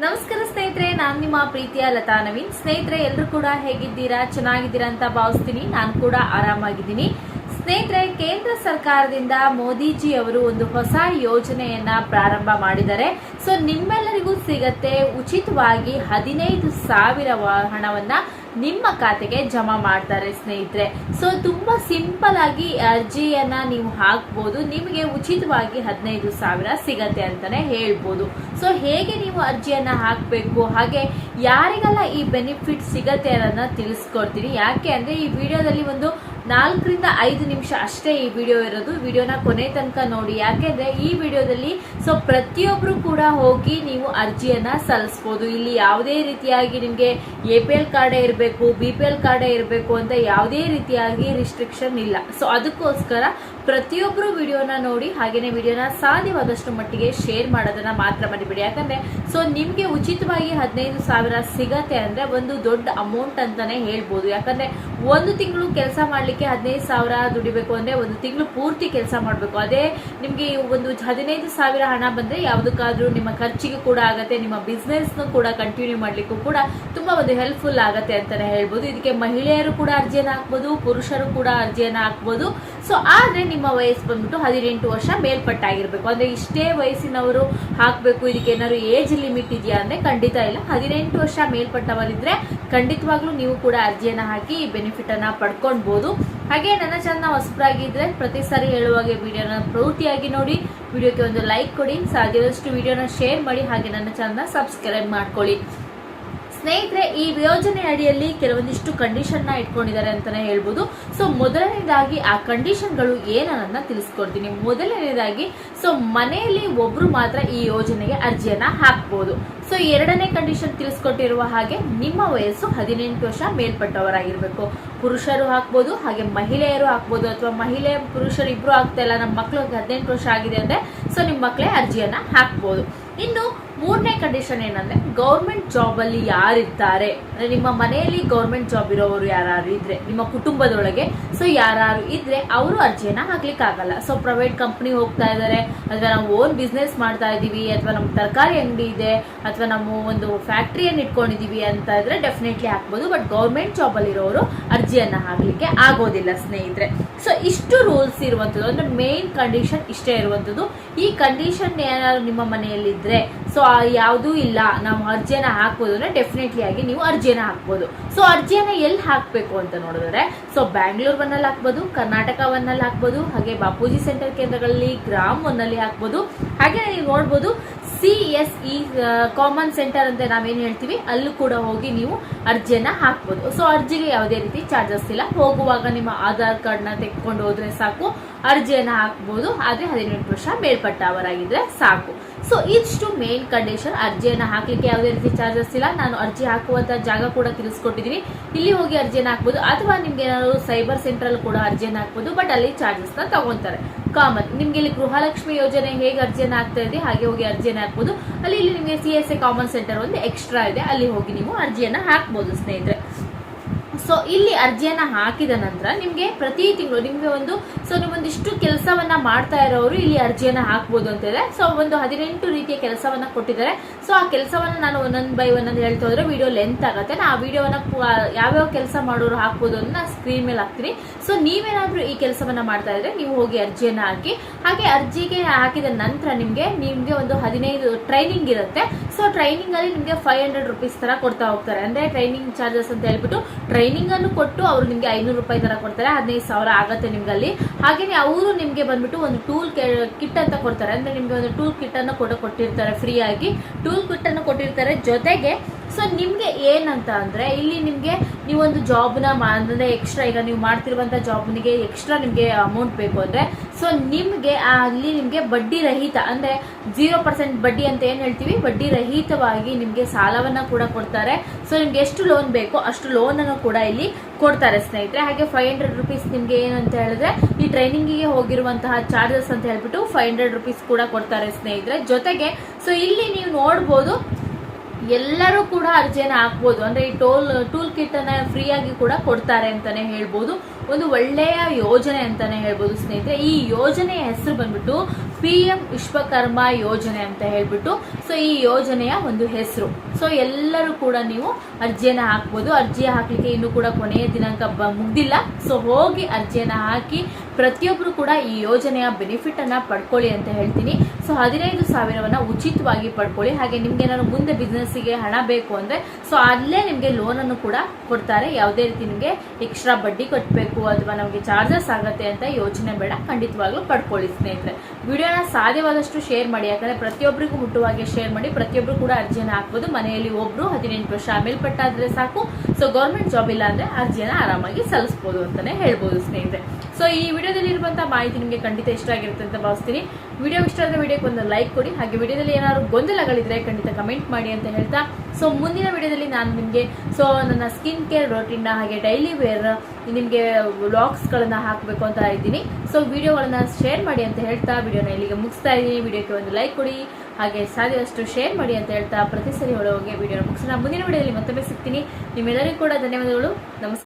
ನಮಸ್ಕಾರ ಸ್ನೇಹಿತರೆ, ನಾನು ನಿಮ್ಮ ಪ್ರೀತಿಯ ಲತಾ ನವೀನ್. ಸ್ನೇಹಿತರೆ ಎಲ್ಲರೂ ಕೂಡ ಹೇಗಿದ್ದೀರಾ? ಚೆನ್ನಾಗಿದ್ದೀರಾ ಅಂತ ಭಾವಿಸ್ತೀನಿ. ನಾನು ಕೂಡ ಆರಾಮಾಗಿದ್ದೀನಿ. ಸ್ನೇಹಿತರೆ, ಕೇಂದ್ರ ಸರ್ಕಾರದಿಂದ ಮೋದಿಜಿ ಅವರು ಒಂದು ಹೊಸ ಯೋಜನೆಯನ್ನ ಪ್ರಾರಂಭ ಮಾಡಿದ್ದಾರೆ. ಸೊ, ನಿಮ್ಮೆಲ್ಲರಿಗೂ ಸಿಗತ್ತೆ ಉಚಿತವಾಗಿ ಹದಿನೈದು ಸಾವಿರ ಹಣವನ್ನ ನಿಮ್ಮ ಖಾತೆಗೆ ಜಮಾ ಮಾಡ್ತಾರೆ, ಸ್ನೇಹಿತರೆ. ಸೊ ತುಂಬಾ ಸಿಂಪಲ್ ಆಗಿ ಅರ್ಜಿಯನ್ನ ನೀವು ಹಾಕ್ಬೋದು. ನಿಮಗೆ ಉಚಿತವಾಗಿ ಹದಿನೈದು ಸಾವಿರ ಸಿಗತ್ತೆ ಅಂತಾನೆ ಹೇಳ್ಬೋದು. ಸೊ ಹೇಗೆ ನೀವು ಅರ್ಜಿಯನ್ನ ಹಾಕಬೇಕು? ಹಾಗೆ ಯಾರಿಗೆಲ್ಲ ಈ ಬೆನಿಫಿಟ್ ಸಿಗತ್ತೆ ಅನ್ನೋದನ್ನ ತಿಳಿಸ್ಕೊಡ್ತೀನಿ. ಯಾಕೆ ಅಂದರೆ ಈ ವಿಡಿಯೋದಲ್ಲಿ ಒಂದು ನಾಲ್ಕರಿಂದ ಐದು ನಿಮಿಷ ಅಷ್ಟೇ ಈ ವಿಡಿಯೋ ಇರೋದು. ವಿಡಿಯೋನ ಕೊನೆ ತನಕ ನೋಡಿ. ಯಾಕೆಂದರೆ ಈ ವಿಡಿಯೋದಲ್ಲಿ ಸೊ ಪ್ರತಿಯೊಬ್ಬರು ಕೂಡ ಹೋಗಿ ನೀವು ಅರ್ಜಿಯನ್ನು ಸಲ್ಲಿಸ್ಬೋದು. ಇಲ್ಲಿ ಯಾವುದೇ ರೀತಿಯಾಗಿ ನಿಮಗೆ ಎ ಪಿ ಎಲ್ ಕಾರ್ಡೇ ಇರಬೇಕು ಬಿ ಪಿ ಎಲ್ ಕಾರ್ಡೇ ಇರಬೇಕು ಅಂತ ಯಾವುದೇ ರೀತಿಯಾಗಿ ರಿಸ್ಟ್ರಿಕ್ಷನ್ ಇಲ್ಲ. ಸೊ ಅದಕ್ಕೋಸ್ಕರ ಪ್ರತಿಯೊಬ್ಬರು ವಿಡಿಯೋನ ನೋಡಿ ಹಾಗೇನೆ ವಿಡಿಯೋನ ಸಾಧ್ಯವಾದಷ್ಟು ಮಟ್ಟಿಗೆ ಶೇರ್ ಮಾಡೋದನ್ನ ಮಾತ್ರ ಮರಿಬೇಡಿ. ಯಾಕಂದ್ರೆ ಸೊ ನಿಮ್ಗೆ ಉಚಿತವಾಗಿ ಹದಿನೈದು ಸಾವಿರ ಸಿಗತ್ತೆ ಅಂದ್ರೆ ಒಂದು ದೊಡ್ಡ ಅಮೌಂಟ್ ಅಂತಾನೆ ಹೇಳ್ಬೋದು. ಯಾಕಂದ್ರೆ, ಒಂದು ತಿಂಗಳು ಕೆಲಸ ಮಾಡ್ಲಿಕ್ಕೆ ಹದಿನೈದು ಸಾವಿರ ದುಡಿಬೇಕು ಅಂದ್ರೆ ಒಂದು ತಿಂಗಳು ಪೂರ್ತಿ ಕೆಲಸ ಮಾಡಬೇಕು. ಅದೇ ನಿಮ್ಗೆ ಒಂದು ಹದಿನೈದು ಸಾವಿರ ಹಣ ಬಂದ್ರೆ ಯಾವುದಕ್ಕಾದ್ರೂ ನಿಮ್ಮ ಖರ್ಚಿಗೆ ಕೂಡ ಆಗತ್ತೆ, ನಿಮ್ಮ ಬಿಸ್ನೆಸ್ ಕೂಡ ಕಂಟಿನ್ಯೂ ಮಾಡ್ಲಿಕ್ಕೂ ಕೂಡ ತುಂಬಾ ಒಂದು ಹೆಲ್ಪ್ಫುಲ್ ಆಗತ್ತೆ ಅಂತಾನೆ ಹೇಳ್ಬೋದು. ಇದಕ್ಕೆ ಮಹಿಳೆಯರು ಕೂಡ ಅರ್ಜಿಯನ್ನು ಹಾಕ್ಬೋದು, ಪುರುಷರು ಕೂಡ ಅರ್ಜಿಯನ್ನು ಹಾಕ್ಬೋದು. ಸೊ ಆದ್ರೆ ನಿಮ್ಮ ವಯಸ್ಸು ಬಂದ್ಬಿಟ್ಟು ಹದಿನೆಂಟು ವರ್ಷ ಮೇಲ್ಪಟ್ಟಾಗಿರ್ಬೇಕು. ಅಂದ್ರೆ ಇಷ್ಟೇ ವಯಸ್ಸಿನವರು ಹಾಕ್ಬೇಕು. ಇದಕ್ಕೆ ಏನಾದ್ರು ಏಜ್ ಲಿಮಿಟ್ ಇದೆಯಾ ಅಂದ್ರೆ ಖಂಡಿತ ಇಲ್ಲ. ಹದಿನೆಂಟು ವರ್ಷ ಮೇಲ್ಪಟ್ಟವರಿದ್ರೆ ಖಂಡಿತವಾಗ್ಲೂ ನೀವು ಕೂಡ ಅರ್ಜಿಯನ್ನ ಹಾಕಿ ಈ ಬೆನಿಫಿಟ್ ಅನ್ನ ಪಡ್ಕೊಳ್ಬಹುದು ಹಾಗೆ ನನ್ನ ಚಾನಲ್ ಹೊಸಬರಾಗಿದ್ರೆ ಪ್ರತಿ ಸಾರಿ ಹೇಳುವಾಗೆ ವಿಡಿಯೋನ ಪ್ರವೃತ್ತಿಯಾಗಿ ನೋಡಿ. ವಿಡಿಯೋಕ್ಕೆ ಒಂದು ಲೈಕ್ ಕೊಡಿ. ಸಾಧ್ಯದಷ್ಟು ವಿಡಿಯೋನ ಶೇರ್ ಮಾಡಿ. ಹಾಗೆ ನನ್ನ ಚಾನಲ್ನ ಸಬ್ಸ್ಕ್ರೈಬ್ ಮಾಡ್ಕೊಳ್ಳಿ. ಸ್ನೇಹಿತರೆ, ಈ ಯೋಜನೆ ಅಡಿಯಲ್ಲಿ ಕೆಲವೊಂದಿಷ್ಟು ಕಂಡೀಷನ್ನ ಇಟ್ಕೊಂಡಿದ್ದಾರೆ ಅಂತಾನೆ ಹೇಳ್ಬೋದು. ಸೊ ಮೊದಲನೇದಾಗಿ ಆ ಕಂಡೀಷನ್ಗಳು ಏನನ್ನ ತಿಳಿಸ್ಕೊಡ್ತೀನಿ. ಮೊದಲನೇದಾಗಿ ಸೊ ಮನೆಯಲ್ಲಿ ಒಬ್ರು ಮಾತ್ರ ಈ ಯೋಜನೆಗೆ ಅರ್ಜಿಯನ್ನ ಹಾಕ್ಬೋದು. ಸೊ ಎರಡನೇ ಕಂಡೀಷನ್ ತಿಳಿಸ್ಕೊಟ್ಟಿರುವ ಹಾಗೆ ನಿಮ್ಮ ವಯಸ್ಸು ಹದಿನೆಂಟು ವರ್ಷ ಮೇಲ್ಪಟ್ಟವರಾಗಿರ್ಬೇಕು. ಪುರುಷರು ಹಾಕ್ಬೋದು, ಹಾಗೆ ಮಹಿಳೆಯರು ಹಾಕ್ಬೋದು, ಅಥವಾ ಮಹಿಳೆ, ಪುರುಷರು ಇಬ್ರು ಆಗ್ತಾ ಇಲ್ಲ ನಮ್ಮ ಮಕ್ಕಳು ಹದಿನೆಂಟು ವರ್ಷ ಆಗಿದೆ ಅಂದ್ರೆ ಸೊ ನಿಮ್ಮ ಮಕ್ಕಳೇ ಅರ್ಜಿಯನ್ನ ಹಾಕ್ಬೋದು. ಇನ್ನು ಮೂರನೇ ಕಂಡೀಷನ್ ಏನಂದ್ರೆ ಗೌರ್ಮೆಂಟ್ ಜಾಬ್ ಅಲ್ಲಿ ಯಾರಿದ್ದಾರೆ? ಅಂದ್ರೆ ನಿಮ್ಮ ಮನೆಯಲ್ಲಿ ಗೌರ್ಮೆಂಟ್ ಜಾಬ್ ಇರೋರು ಯಾರು ಇದ್ರೆ, ನಿಮ್ಮ ಕುಟುಂಬದೊಳಗೆ ಸೊ ಯಾರು ಇದ್ರೆ ಅವರು ಅರ್ಜಿಯನ್ನ ಹಾಕ್ಲಿಕ್ಕೆ ಆಗಲ್ಲ ಸೊ ಪ್ರೈವೇಟ್ ಕಂಪ್ನಿ ಹೋಗ್ತಾ ಇದ್ದಾರೆ ಅಥವಾ ನಾವು ಓನ್ ಬಿಸ್ನೆಸ್ ಮಾಡ್ತಾ ಇದೀವಿ ಅಥವಾ ನಮ್ಮ ತರಕಾರಿ ಅಂಗಡಿ ಇದೆ, ಅಥವಾ ನಾವು ಒಂದು ಫ್ಯಾಕ್ಟ್ರಿಯನ್ನು ಇಟ್ಕೊಂಡಿದೀವಿ ಅಂತ ಇದ್ರೆ ಡೆಫಿನೆಟ್ಲಿ ಹಾಕ್ಬೋದು ಬಟ್ ಗೌರ್ಮೆಂಟ್ ಜಾಬ್ ಅಲ್ಲಿ ಇರೋರು ಅರ್ಜಿಯನ್ನ ಹಾಕ್ಲಿಕ್ಕೆ ಆಗೋದಿಲ್ಲ ಸ್ನೇಹಿತರೆ. ಸೊ ಇಷ್ಟು ರೂಲ್ಸ್ ಇರುವಂತದ್ದು ಅಂದ್ರೆ ಮೇನ್ ಕಂಡೀಷನ್ ಇಷ್ಟೇ ಇರುವಂತದ್ದು ಈ ಕಂಡೀಷನ್ ಏನಾದ್ರು ನಿಮ್ಮ ಮನೆಯಲ್ಲಿ ಇದ್ರೆ ಸೊ ಯಾವುದೂ ಇಲ್ಲ. ನಾವು ಅರ್ಜಿಯನ್ನ ಹಾಕ್ಬೋದು ಅಂದರೆ ಡೆಫಿನೆಟ್ಲಿ ಆಗಿ ನೀವು ಅರ್ಜಿಯನ್ನ ಹಾಕ್ಬೋದು. ಸೊ ಅರ್ಜಿಯನ್ನ ಎಲ್ಲಿ ಹಾಕಬೇಕು ಅಂತ ನೋಡಿದ್ರೆ ಸೊ ಬ್ಯಾಂಗ್ಳೂರ್ ಹಾಕ್ಬೋದು ಕರ್ನಾಟಕ ಒನ್ನಲ್ಲಿ ಹಾಕ್ಬೋದು, ಹಾಗೆ ಬಾಪೂಜಿ ಸೆಂಟರ್ ಕೇಂದ್ರಗಳಲ್ಲಿ ಗ್ರಾಮ್ ಒನ್ನಲ್ಲಿ ಹಾಕ್ಬೋದು. ಹಾಗೆ ನೀವು ನೋಡ್ಬೋದು C S E common centre ಅಂತ ನಾವೇನು ಹೇಳ್ತೀವಿ, ಅಲ್ಲೂ ಕೂಡ ಹೋಗಿ ನೀವು ಅರ್ಜಿಯನ್ನ ಹಾಕ್ಬೋದು. ಸೊ ಅರ್ಜಿಗೆ ಯಾವುದೇ ರೀತಿ ಚಾರ್ಜಸ್ ಇಲ್ಲ. ಹೋಗುವಾಗ ನಿಮ್ಮ ಆಧಾರ್ ಕಾರ್ಡ್ನ ತೆಕ್ಕೊಂಡು ಹೋದ್ರೆ ಸಾಕು, ಅರ್ಜಿಯನ್ನು ಹಾಕ್ಬೋದು. ಆದ್ರೆ ಹದಿನೆಂಟು ವರ್ಷ ಮೇಲ್ಪಟ್ಟವರಾಗಿದ್ರೆ ಸಾಕು. ಸೊ ಇಷ್ಟು ಮೇನ್ ಕಂಡೀಷನ್ ಅರ್ಜಿಯನ್ನು ಹಾಕಲಿಕ್ಕೆ ಯಾವುದೇ ರೀತಿ ಚಾರ್ಜಸ್ ಇಲ್ಲ. ನಾನು ಅರ್ಜಿ ಹಾಕುವಂತ ಜಾಗ ಕೂಡ ತಿಳಿಸ್ಕೊಟ್ಟಿದ್ದೀನಿ ಇಲ್ಲಿ ಹೋಗಿ ಅರ್ಜಿಯನ್ನು ಹಾಕ್ಬೋದು. ಅಥವಾ ನಿಮ್ಗೆ ಏನಾದ್ರು ಸೈಬರ್ ಸೆಂಟ್ರಲ್ಲಿ ಕೂಡ ಅರ್ಜಿಯನ್ನು ಹಾಕ್ಬೋದು ಬಟ್ ಅಲ್ಲಿ ಚಾರ್ಜಸ್ನ ತಗೊತಾರೆ ತಗೊಂತಾರೆ. ಕಾಮನ್ ನಿಮ್ಗೆ ಇಲ್ಲಿ ಗೃಹಲಕ್ಷ್ಮಿ ಯೋಜನೆ ಹೇಗೆ ಅರ್ಜಿಯನ್ನು ಹಾಕ್ತಾ ಇದೆ, ಹಾಗೆ ಹೋಗಿ ಅರ್ಜಿಯನ್ನು ಹಾಕ್ಬೋದು. ಅಲ್ಲಿ ಇಲ್ಲಿ ನಿಮಗೆ C S A common centre ಒಂದು ಎಕ್ಸ್ಟ್ರಾ ಇದೆ. ಅಲ್ಲಿ ಹೋಗಿ ನೀವು ಅರ್ಜಿಯನ್ನು ಹಾಕ್ಬೋದು, ಸ್ನೇಹಿತರೆ. ಸೊ ಇಲ್ಲಿ ಅರ್ಜಿಯನ್ನ ಹಾಕಿದ ನಂತರ ನಿಮಗೆ ಪ್ರತಿ ತಿಂಗಳು ನಿಮಗೆ ಒಂದು ಸೊ ನೀವೊಂದಿಷ್ಟು ಕೆಲಸವನ್ನ ಮಾಡ್ತಾ ಇರೋರು ಇಲ್ಲಿ ಅರ್ಜಿಯನ್ನ ಹಾಕ್ಬೋದು ಅಂತ ಇದೆ. ಸೊ ಒಂದು ಹದಿನೆಂಟು ರೀತಿಯ ಕೆಲಸವನ್ನ ಕೊಟ್ಟಿದ್ದಾರೆ. ಸೊ ಆ ಕೆಲಸವನ್ನ ನಾನು ಒಂದೊಂದು ಬೈ ಒಂದೊಂದು ಹೇಳ್ತಾ ಹೋದ್ರೆ ವಿಡಿಯೋ ಲೆಂತ್ ಆಗುತ್ತೆ. ನಾ ಆ ವಿಡಿಯೋನ ಯಾವ್ಯಾವ ಕೆಲಸ ಮಾಡೋರು ಹಾಕ್ಬೋದು ಅಂತ ಸ್ಕ್ರೀನ್ ಮೇಲೆ ಹಾಕ್ತೀನಿ. ಸೊ ನೀವೇನಾದರೂ ಈ ಕೆಲಸವನ್ನ ಮಾಡ್ತಾ ಇದ್ರೆ ನೀವು ಹೋಗಿ ಅರ್ಜಿಯನ್ನ ಹಾಕಿ. ಹಾಗೆ ಅರ್ಜಿಗೆ ಹಾಕಿದ ನಂತರ ನಿಮಗೆ ನಿಮಗೆ ಒಂದು ಹದಿನೈದು ಟ್ರೈನಿಂಗ್ ಇರುತ್ತೆ. ಸೊ ಟ್ರೈನಿಂಗ್ ಅಲ್ಲಿ ನಿಮಗೆ ಫೈವ್ ಹಂಡ್ರೆಡ್ ರುಪೀಸ್ ತರ ಕೊಡ್ತಾ ಹೋಗ್ತಾರೆ. ಅಂದ್ರೆ ಟ್ರೈನಿಂಗ್ ಚಾರ್ಜಸ್ ಅಂತ ಹೇಳ್ಬಿಟ್ಟು ಟ್ರೈನಿಂಗ್ ಅನ್ನು ಕೊಟ್ಟು ಅವ್ರು ನಿಮಗೆ ಐನೂರು ರೂಪಾಯಿ ತರ ಕೊಡ್ತಾರೆ. ಹದಿನೈದು ಸಾವಿರ ಆಗುತ್ತೆ ನಿಮ್ಗೆ ಅಲ್ಲಿ ಹಾಗೇನೆ ಅವರು ನಿಮಗೆ ಬಂದ್ಬಿಟ್ಟು ಒಂದು ಟೂಲ್ ಕಿಟ್ ಅಂತ ಕೊಡ್ತಾರೆ. ಅಂದ್ರೆ ನಿಮಗೆ ಒಂದು ಟೂಲ್ ಕಿಟ್ ಅನ್ನು ಕೂಡ ಕೊಟ್ಟಿರ್ತಾರೆ ಫ್ರೀ ಆಗಿ. ಟೂಲ್ ಕಿಟ್ ಅನ್ನು ಕೊಟ್ಟಿರ್ತಾರೆ ಜೊತೆಗೆ ಸೊ ನಿಮ್ಗೆ ಏನಂತ ಅಂದ್ರೆ ಇಲ್ಲಿ ನಿಮ್ಗೆ ನೀವೊಂದು ಜಾಬ್ನ ಅಂದ್ರೆ ಎಕ್ಸ್ಟ್ರಾ ಈಗ ನೀವು ಮಾಡ್ತಿರುವಂತ ಜಾಬ್ನಿಗೆ ಎಕ್ಸ್ಟ್ರಾ ನಿಮಗೆ ಅಮೌಂಟ್ ಬೇಕು ಅಂದ್ರೆ ಸೊ ನಿಮ್ಗೆ ಅಲ್ಲಿ ನಿಮ್ಗೆ ಬಡ್ಡಿ ರಹಿತ, ಅಂದ್ರೆ ಜೀರೋ ಪರ್ಸೆಂಟ್ ಬಡ್ಡಿ ಅಂತ ಏನ್ ಹೇಳ್ತೀವಿ? ಬಡ್ಡಿ ರಹಿತವಾಗಿ ನಿಮ್ಗೆ ಸಾಲವನ್ನ ಕೂಡ ಕೊಡ್ತಾರೆ. ಸೊ ನಿಮ್ಗೆ ಎಷ್ಟು ಲೋನ್ ಬೇಕೋ ಅಷ್ಟು ಲೋನ್ ಅನ್ನು ಕೂಡ ಇಲ್ಲಿ ಕೊಡ್ತಾರೆ ಸ್ನೇಹಿತರೆ. ಹಾಗೆ ಫೈವ್ ಹಂಡ್ರೆಡ್ ರುಪೀಸ್ ನಿಮ್ಗೆ ಏನಂತ ಹೇಳಿದ್ರೆ, ಈ ಟ್ರೈನಿಂಗಿಗೆ ಹೋಗಿರುವಂತಹ ಚಾರ್ಜಸ್ ಅಂತ ಹೇಳ್ಬಿಟ್ಟು ಫೈವ್ ಹಂಡ್ರೆಡ್ ರುಪೀಸ್ ಕೂಡ ಕೊಡ್ತಾರೆ ಸ್ನೇಹಿತರೆ. ಜೊತೆಗೆ ಸೊ ಇಲ್ಲಿ ನೀವು ನೋಡ್ಬೋದು ಎಲ್ಲರೂ ಕೂಡ ಅರ್ಜಿಯನ್ನು ಹಾಕ್ಬೋದು. ಅಂದ್ರೆ ಈ ಟೋಲ್, ಟೂಲ್ ಕಿಟ್ ಫ್ರೀಯಾಗಿ ಕೂಡ ಕೊಡ್ತಾರೆ ಅಂತಾನೆ ಹೇಳ್ಬೋದು. ಒಂದು ಒಳ್ಳೆಯ ಯೋಜನೆ ಅಂತಾನೆ ಹೇಳ್ಬೋದು ಸ್ನೇಹಿತರೆ. ಈ ಯೋಜನೆಯ ಹೆಸರು ಬಂದ್ಬಿಟ್ಟು ಪಿ ಎಂ ವಿಶ್ವಕರ್ಮ ಯೋಜನೆ ಅಂತ ಹೇಳ್ಬಿಟ್ಟು, ಸೊ ಈ ಯೋಜನೆಯ ಒಂದು ಹೆಸರು. ಸೊ ಎಲ್ಲರೂ ಕೂಡ ನೀವು ಅರ್ಜಿಯನ್ನು ಹಾಕ್ಬೋದು. ಅರ್ಜಿ ಹಾಕಲಿಕ್ಕೆ ಇನ್ನೂ ಕೂಡ ಕೊನೆಯ ದಿನಾಂಕ ಬ ಮುಗ್ದಿಲ್ಲ. ಸೊ ಹೋಗಿ ಅರ್ಜಿಯನ್ನು ಹಾಕಿ ಪ್ರತಿಯೊಬ್ಬರು ಕೂಡ ಈ ಯೋಜನೆಯ ಬೆನಿಫಿಟನ್ನು ಪಡ್ಕೊಳ್ಳಿ ಅಂತ ಹೇಳ್ತೀನಿ. ಸೊ ಹದಿನೈದು ಸಾವಿರವನ್ನು ಉಚಿತವಾಗಿ ಪಡ್ಕೊಳ್ಳಿ. ಹಾಗೆ ನಿಮ್ಗೆ ಏನಾದ್ರು ಮುಂದೆ ಬಿಸ್ನೆಸ್ಸಿಗೆ ಹಣ ಬೇಕು ಅಂದರೆ, ಸೊ ಅಲ್ಲೇ ನಿಮಗೆ ಲೋನನ್ನು ಕೂಡ ಕೊಡ್ತಾರೆ. ಯಾವುದೇ ರೀತಿ ನಿಮಗೆ ಎಕ್ಸ್ಟ್ರಾ ಬಡ್ಡಿ ಕಟ್ಟಬೇಕು ಅಥವಾ ನಮಗೆ ಚಾರ್ಜಸ್ ಆಗುತ್ತೆ ಅಂತ ಯೋಚನೆ ಬೇಡ. ಖಂಡಿತವಾಗ್ಲೂ ಪಡ್ಕೊಳ್ಳಿ ಸ್ನೇಹಿತರೆ. ಸಾಧ್ಯವಾದಷ್ಟು ಶೇರ್ ಮಾಡಿ. ಯಾಕಂದ್ರೆ ಪ್ರತಿಯೊಬ್ಬರಿಗೂ ಹುಟ್ಟುವಾಗೆ ಶೇರ್ ಮಾಡಿ ಪ್ರತಿಯೊಬ್ಬರು ಕೂಡ ಅರ್ಜಿಯನ್ನು ಹಾಕ್ಬೋದು. ಮನೆಯಲ್ಲಿ ಒಬ್ರು ಹದಿನೆಂಟು ವರ್ಷ ಮೇಲ್ಪಟ್ಟಾದ್ರೆ ಸಾಕು. ಸೊ ಗೌರ್ಮೆಂಟ್ ಜಾಬ್ ಇಲ್ಲ ಅಂದ್ರೆ ಅರ್ಜಿಯನ್ನು ಆರಾಮಾಗಿ ಸಲ್ಲಿಸಬಹುದು ಅಂತಾನೆ ಹೇಳ್ಬೋದು ಸ್ನೇಹಿತರೆ. ಸೊ ಈ ವಿಡಿಯೋದಲ್ಲಿ ಇರುವಂತಹ ಮಾಹಿತಿ ನಿಮಗೆ ಖಂಡಿತ ಇಷ್ಟ ಆಗಿರುತ್ತೆ ಅಂತ ಭಾವಿಸ್ತೀನಿ. ವಿಡಿಯೋ ಇಷ್ಟ ಆದ್ರೆ ವಿಡಿಯೋಕ್ಕೆ ಒಂದು ಲೈಕ್ ಕೊಡಿ. ಹಾಗೆ ವಿಡಿಯೋದಲ್ಲಿ ಏನಾದ್ರು ಗೊಂದಲಗಳಿದ್ರೆ ಖಂಡಿತ ಕಮೆಂಟ್ ಮಾಡಿ ಅಂತ ಹೇಳ್ತಾ ಸೊ ಮುಂದಿನ ವಿಡಿಯೋದಲ್ಲಿ ನಾನು ನಿಮಗೆ ಸೊ ನನ್ನ ಸ್ಕಿನ್ ಕೇರ್ ರೊಟೀನ್ನ ಹಾಗೆ ಡೈಲಿ ವೇರ್ ನಿಮಗೆ ವ್ಲಾಗ್ಸ್ಗಳನ್ನ ಹಾಕಬೇಕು ಅಂತ ಇದ್ದೀನಿ. ಸೊ ವಿಡಿಯೋಗಳನ್ನು ಶೇರ್ ಮಾಡಿ ಅಂತ ಹೇಳ್ತಾ ವಿಡಿಯೋನ ಇಲ್ಲಿಗೆ ಮುಗಿಸ್ತಾ ಇದ್ದೀನಿ. ವಿಡಿಯೋಕ್ಕೆ ಒಂದು ಲೈಕ್ ಕೊಡಿ. ಹಾಗೆ ಸಾಧ್ಯವಷ್ಟು ಶೇರ್ ಮಾಡಿ ಅಂತ ಹೇಳ್ತಾ ಪ್ರತಿ ಸರಿ ಒಳಗೆ ವಿಡಿಯೋನ ಮುಗಿಸೋಣ. ಮುಂದಿನ ವಿಡಿಯೋದಲ್ಲಿ ಮತ್ತೊಮ್ಮೆ ಸಿಗ್ತೀನಿ. ನಿಮ್ಮೆಲ್ಲರಿಗೂ ಕೂಡ ಧನ್ಯವಾದಗಳು. ನಮಸ್ಕಾರ.